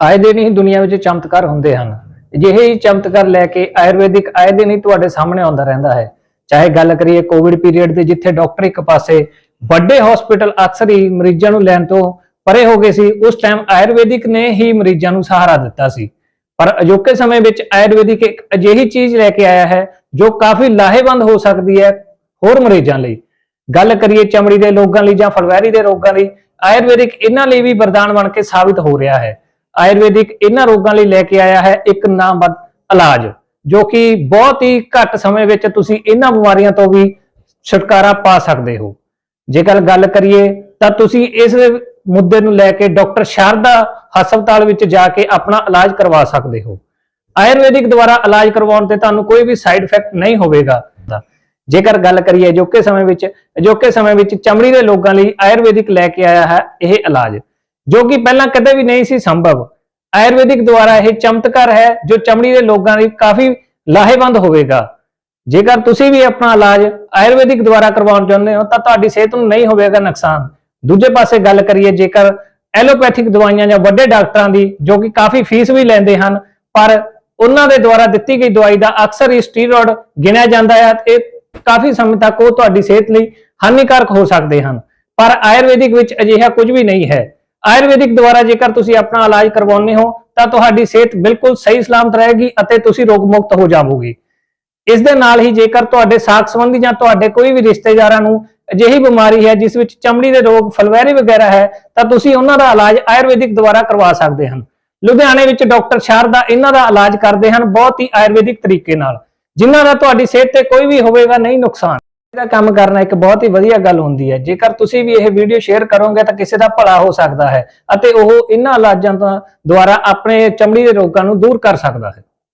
ਆਏ ਦਿਨ ਹੀ ਦੁਨੀਆ ਵਿੱਚ ਚਮਤਕਾਰ ਹੁੰਦੇ ਹਨ। ਅਜਿਹੇ ਹੀ ਚਮਤਕਾਰ ਲੈ ਕੇ ਆਯੁਰਵੈਦਿਕ ਆਏ ਦਿਨ ਹੀ ਤੁਹਾਡੇ ਸਾਹਮਣੇ ਆਉਂਦਾ ਰਹਿੰਦਾ ਹੈ। ਚਾਹੇ ਗੱਲ ਕਰੀਏ ਕੋਵਿਡ ਪੀਰੀਅਡ ਦੇ ਜਿੱਥੇ ਡਾਕਟਰ ਇੱਕ ਪਾਸੇ ਵੱਡੇ ਹਸਪੀਟਲ ਅਕਸਰ ਹੀ ਮਰੀਜ਼ਾਂ ਨੂੰ ਲੈਣ ਤੋਂ ਪਰੇ ਹੋ ਗਏ ਸੀ, ਉਸ ਟਾਈਮ ਆਯੁਰਵੈਦਿਕ ਨੇ ਹੀ ਮਰੀਜ਼ਾਂ ਨੂੰ ਸਹਾਰਾ ਦਿੱਤਾ ਸੀ। ਪਰ ਅਜੋਕੇ ਸਮੇਂ ਵਿੱਚ ਆਯੁਰਵੈਦਿਕ ਇੱਕ ਅਜਿਹੀ ਚੀਜ਼ ਲੈ ਕੇ ਆਇਆ ਹੈ, ਜੋ ਕਾਫੀ ਲਾਹੇਵੰਦ ਹੋ ਸਕਦੀ ਹੈ ਹੋਰ ਮਰੀਜ਼ਾਂ ਲਈ। ਗੱਲ ਕਰੀਏ ਚਮੜੀ ਦੇ ਰੋਗਾਂ ਲਈ ਜਾਂ ਫਲਵੈਰੀ ਦੇ ਰੋਗਾਂ ਲਈ, ਆਯੁਰਵੈਦਿਕ ਇਹਨਾਂ ਲਈ ਵੀ ਵਰਦਾਨ ਬਣ ਕੇ ਸਾਬਿਤ ਹੋ ਰਿਹਾ ਹੈ। ਆਯੁਰਵੈਦਿਕ ਇਹਨਾਂ ਰੋਗਾਂ ਲਈ ਲੈ ਕੇ ਆਇਆ ਹੈ ਇੱਕ ਨਾਮਵਦ ਇਲਾਜ, ਜੋ ਕਿ ਬਹੁਤ ਹੀ ਘੱਟ ਸਮੇਂ ਵਿੱਚ ਤੁਸੀਂ ਇਹਨਾਂ ਬਿਮਾਰੀਆਂ ਤੋਂ ਵੀ ਛੁਟਕਾਰਾ ਪਾ ਸਕਦੇ ਹੋ। ਜੇਕਰ ਗੱਲ ਕਰੀਏ ਤਾਂ ਤੁਸੀਂ ਇਸ ਮੁੱਦੇ ਨੂੰ ਲੈ ਕੇ ਡਾਕਟਰ ਸ਼ਾਰਦਾ ਹਸਪਤਾਲ ਵਿੱਚ ਜਾ ਕੇ ਆਪਣਾ ਇਲਾਜ ਕਰਵਾ ਸਕਦੇ ਹੋ। ਆਯੁਰਵੈਦਿਕ ਦੁਆਰਾ ਇਲਾਜ ਕਰਵਾਉਣ ਤੇ ਤੁਹਾਨੂੰ ਕੋਈ ਵੀ ਸਾਈਡ ਇਫੈਕਟ ਨਹੀਂ ਹੋਵੇਗਾ। ਜੇਕਰ ਗੱਲ ਕਰੀਏ ਅਜੋਕੇ ਸਮੇਂ ਵਿੱਚ, ਅਜੋਕੇ ਸਮੇਂ ਵਿੱਚ ਚਮੜੀ ਦੇ ਲੋਕਾਂ ਲਈ ਆਯੁਰਵੈਦਿਕ ਲੈ ਕੇ ਆਇਆ ਹੈ ਇਹ ਇਲਾਜ। ਜੋ ਕਿ ਪਹਿਲਾਂ ਕਦੇ ਵੀ ਨਹੀਂ ਸੀ ਸੰਭਵ। ਆਯੁਰਵੈਦਿਕ ਦੁਆਰਾ ਇਹ ਚਮਤਕਾਰ ਹੈ, ਜੋ ਚਮੜੀ ਦੇ ਲੋਕਾਂ ਲਈ ਕਾਫੀ ਲਾਹੇਵੰਦ ਹੋਵੇਗਾ। ਜੇਕਰ ਤੁਸੀਂ ਵੀ ਆਪਣਾ ਇਲਾਜ ਆਯੁਰਵੈਦਿਕ ਦੁਆਰਾ ਕਰਵਾਉਣ ਚਾਹੁੰਦੇ ਹੋ, ਤਾਂ ਤੁਹਾਡੀ ਸਿਹਤ ਨੂੰ ਨਹੀਂ ਹੋਵੇਗਾ ਨੁਕਸਾਨ। ਦੂਜੇ ਪਾਸੇ ਗੱਲ ਕਰੀਏ, ਜੇਕਰ ਐਲੋਪੈਥਿਕ ਦਵਾਈਆਂ ਜਾਂ ਵੱਡੇ ਡਾਕਟਰਾਂ ਦੀ, ਜੋ ਕਿ ਕਾਫੀ ਫੀਸ ਵੀ ਲੈਂਦੇ ਹਨ, ਪਰ ਉਹਨਾਂ ਦੇ ਦੁਆਰਾ ਦਿੱਤੀ ਗਈ ਦਵਾਈ ਦਾ ਅਕਸਰ ਹੀ ਸਟੀਰੋਇਡ ਗਿਣਿਆ ਜਾਂਦਾ ਹੈ, ਤੇ ਕਾਫੀ ਸਮੇਂ ਤੱਕ ਉਹ ਤੁਹਾਡੀ ਸਿਹਤ ਲਈ ਹਾਨੀਕਾਰਕ ਹੋ ਸਕਦੇ ਹਨ। ਪਰ ਆਯੁਰਵੈਦਿਕ ਵਿੱਚ ਅਜਿਹਾ ਕੁਝ ਵੀ ਨਹੀਂ ਹੈ। ਆਯੁਰਵੈਦਿਕ ਦੁਆਰਾ ਜੇਕਰ ਤੁਸੀਂ ਆਪਣਾ ਇਲਾਜ ਕਰਵਾਉਂਦੇ ਹੋ, ਤਾਂ ਤੁਹਾਡੀ ਸਿਹਤ ਬਿਲਕੁਲ ਸਹੀ ਸਲਾਮਤ ਰਹੇਗੀ ਅਤੇ ਤੁਸੀਂ ਰੋਗ ਮੁਕਤ ਹੋ ਜਾਵੋਗੇ। ਇਸ ਦੇ ਨਾਲ ਹੀ ਜੇਕਰ ਤੁਹਾਡੇ ਸਾਥ ਸੰਬੰਧੀ ਜਾਂ ਤੁਹਾਡੇ ਕੋਈ ਵੀ ਰਿਸ਼ਤੇਦਾਰਾਂ ਨੂੰ ਅਜਿਹੀ ਬਿਮਾਰੀ ਹੈ, ਜਿਸ ਵਿੱਚ ਚਮੜੀ ਦੇ ਰੋਗ, ਫਲਵੈਰੀ ਵਗੈਰਾ ਹੈ, ਤਾਂ ਤੁਸੀਂ ਉਹਨਾਂ ਦਾ ਇਲਾਜ ਆਯੁਰਵੈਦਿਕ ਦੁਆਰਾ ਕਰਵਾ ਸਕਦੇ ਹਨ। ਲੁਧਿਆਣੇ ਵਿੱਚ ਡਾਕਟਰ ਸ਼ਾਰਦਾ ਇਹਨਾਂ ਦਾ ਇਲਾਜ ਕਰਦੇ ਹਨ ਬਹੁਤ ਹੀ ਆਯੁਰਵੈਦਿਕ ਤਰੀਕੇ ਨਾਲ, ਜਿਨ੍ਹਾਂ ਦਾ ਤੁਹਾਡੀ ਸਿਹਤ ਤੇ ਕੋਈ ਵੀ ਹੋਵੇਗਾ ਨਹੀਂ ਨੁਕਸਾਨ। ਦਾ ਕੰਮ ਕਰਨਾ ਇੱਕ ਬਹੁਤ ਹੀ ਵਧੀਆ ਗੱਲ ਹੁੰਦੀ ਹੈ। ਜੇਕਰ ਤੁਸੀਂ ਵੀ ਇਹ ਵੀਡੀਓ ਸ਼ੇਅਰ ਕਰੋਗੇ ਤਾਂ ਕਿਸੇ ਦਾ ਭਲਾ ਹੋ ਸਕਦਾ ਹੈ ਅਤੇ ਉਹ ਇਹਨਾਂ ਇਲਾਜਾਂ ਦਾ ਦੁਆਰਾ ਆਪਣੇ ਚਮੜੀ ਦੇ ਰੋਗਾਂ ਨੂੰ ਦੂਰ ਕਰ ਸਕਦਾ ਹੈ।